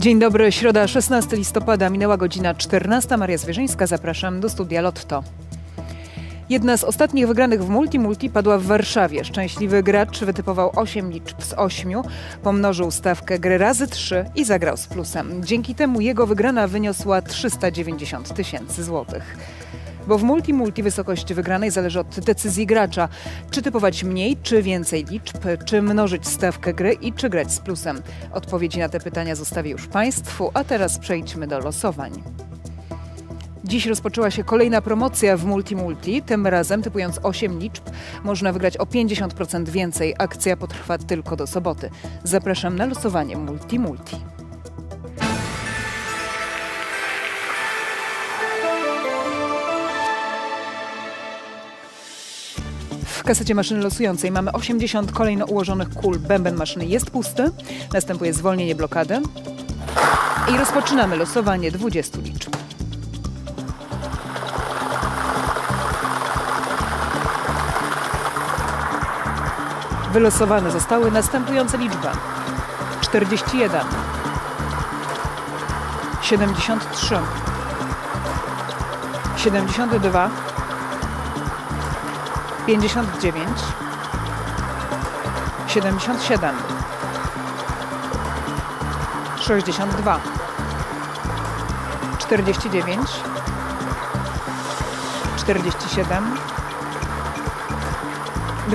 Dzień dobry, środa 16 listopada, minęła godzina 14. Maria Zwierzyńska, zapraszam do studia Lotto. Jedna z ostatnich wygranych w Multi-Multi padła w Warszawie. Szczęśliwy gracz wytypował 8 liczb z 8, pomnożył stawkę gry razy 3 i zagrał z plusem. Dzięki temu jego wygrana wyniosła 390 tysięcy złotych. Bo w multi-multi wysokość wygranej zależy od decyzji gracza. Czy typować mniej, czy więcej liczb, czy mnożyć stawkę gry i czy grać z plusem. Odpowiedzi na te pytania zostawię już Państwu, a teraz przejdźmy do losowań. Dziś rozpoczęła się kolejna promocja w Multi-Multi. Tym razem, typując 8 liczb, można wygrać o 50% więcej. Akcja potrwa tylko do soboty. Zapraszam na losowanie Multi-Multi. W kasecie maszyny losującej mamy 80 kolejno ułożonych kul. Bęben maszyny jest pusty. Następuje zwolnienie blokady. I rozpoczynamy losowanie 20 liczb. Wylosowane zostały następujące liczby. 41 73 72 59 77 62 49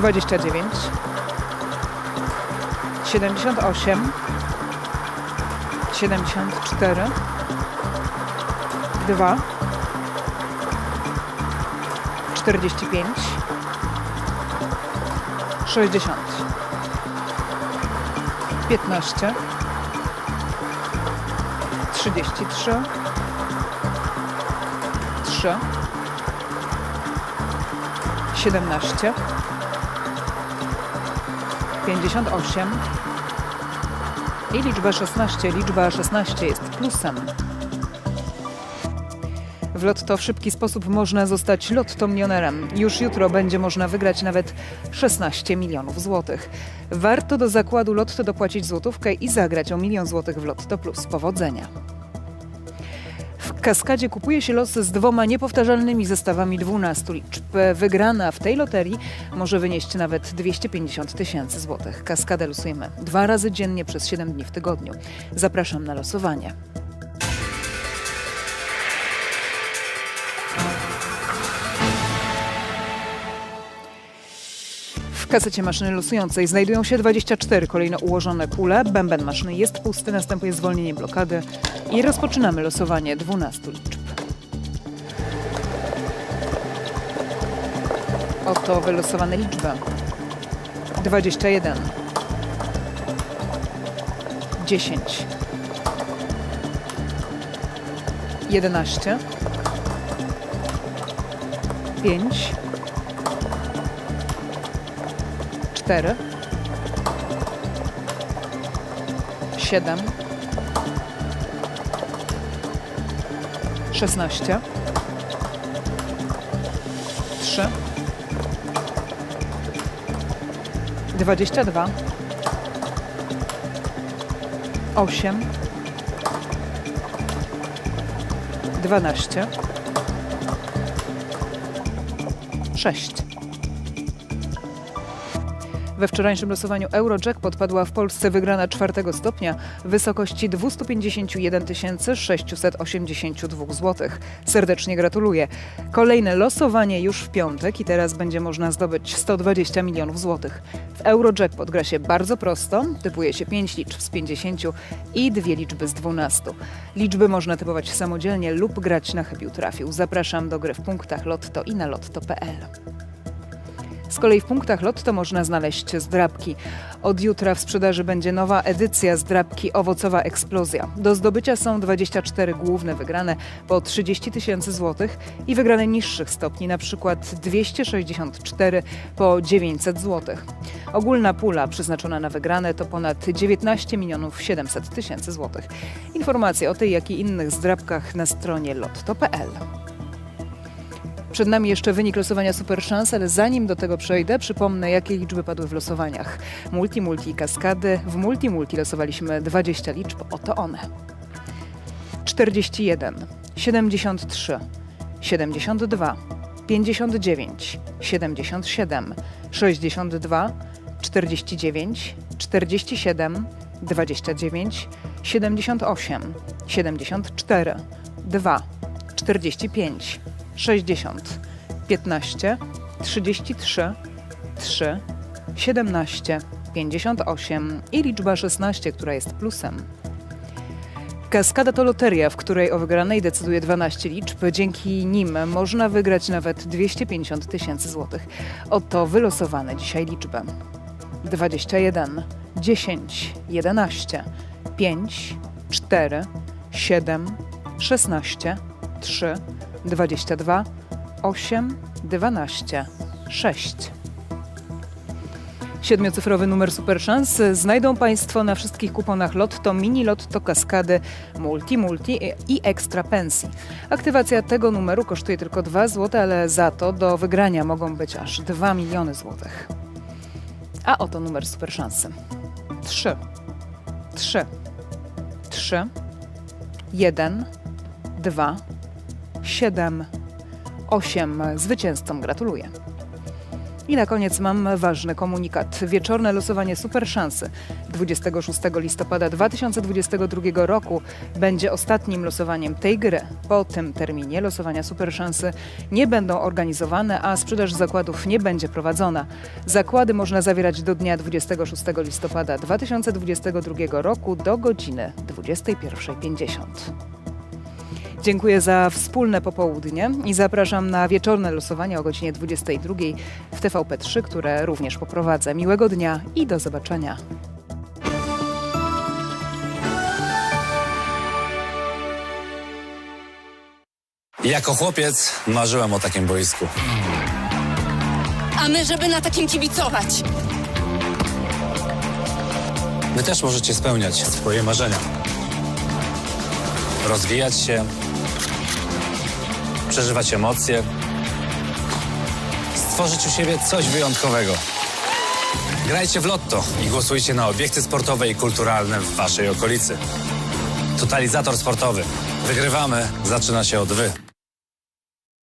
47 29 78 74 2 45 60 15 33 3 17 58 i liczba 16. Liczba 16 jest plusem. Lotto w szybki sposób można zostać lottomilionerem. Już jutro będzie można wygrać nawet 16 milionów złotych. Warto do zakładu Lotto dopłacić złotówkę i zagrać o milion złotych w Lotto Plus. Powodzenia! W kaskadzie kupuje się losy z dwoma niepowtarzalnymi zestawami 12 liczb. Wygrana w tej loterii może wynieść nawet 250 tysięcy złotych. Kaskadę losujemy dwa razy dziennie przez 7 dni w tygodniu. Zapraszam na losowanie. Kasecie maszyny losującej znajdują się 24 kolejno ułożone kule. Bęben maszyny jest pusty, następuje zwolnienie blokady i rozpoczynamy losowanie 12 liczb. Oto wylosowane liczby. 21 10 11 5 4 7 16 3 22 8 12 6 we wczorajszym losowaniu Eurojackpot padła w Polsce wygrana czwartego stopnia w wysokości 251 682 zł. Serdecznie gratuluję. Kolejne losowanie już w piątek i teraz będzie można zdobyć 120 milionów złotych. W Eurojackpot gra się bardzo prosto, typuje się 5 liczb z 50 i dwie liczby z 12. Liczby można typować samodzielnie lub grać na chybił trafił. Zapraszam do gry w punktach Lotto i na lotto.pl. Z kolei w punktach Lotto można znaleźć zdrabki. Od jutra w sprzedaży będzie nowa edycja zdrabki Owocowa Eksplozja. Do zdobycia są 24 główne wygrane po 30 tysięcy złotych i wygrane niższych stopni, na przykład 264 po 900 złotych. Ogólna pula przeznaczona na wygrane to ponad 19 milionów 700 tysięcy złotych. Informacje o tej, jak i innych zdrabkach na stronie lotto.pl. Przed nami jeszcze wynik losowania Super Szans, ale zanim do tego przejdę, przypomnę, jakie liczby padły w losowaniach. Multi, multi i kaskady. W multi, multi losowaliśmy 20 liczb, oto one. 41, 73, 72, 59, 77, 62, 49, 47, 29, 78, 74, 2, 45, 60, 15, 33, 3, 17, 58 i liczba 16, która jest plusem. Kaskada to loteria, w której o wygranej decyduje 12 liczb. Dzięki nim można wygrać nawet 250 tysięcy złotych. Oto wylosowane dzisiaj liczby. 21, 10, 11, 5, 4, 7, 16, 3, 22, 8, 12, 6. Siedmiocyfrowy numer Superszans znajdą Państwo na wszystkich kuponach Lotto, Mini Lotto, Kaskady, Multi, Multi i Ekstra Pensji. Aktywacja tego numeru kosztuje tylko 2 zł, ale za to do wygrania mogą być aż 2 miliony złotych. A oto numer Superszansy. 3, 3, 3, 1, 2, 7, 8. Zwycięzcom gratuluję. I na koniec mam ważny komunikat. Wieczorne losowanie Super Szansy 26 listopada 2022 roku będzie ostatnim losowaniem tej gry. Po tym terminie losowania Super Szansy nie będą organizowane, a sprzedaż zakładów nie będzie prowadzona. Zakłady można zawierać do dnia 26 listopada 2022 roku do godziny 21.50. Dziękuję za wspólne popołudnie i zapraszam na wieczorne losowanie o godzinie 22 w TVP3, które również poprowadzę. Miłego dnia i do zobaczenia. Jako chłopiec marzyłem o takim boisku. A my, żeby na takim kibicować. Wy też możecie spełniać swoje marzenia. Rozwijać się, przeżywać emocje, stworzyć u siebie coś wyjątkowego. Grajcie w lotto i głosujcie na obiekty sportowe i kulturalne w waszej okolicy. Totalizator sportowy. Wygrywamy, zaczyna się od wy.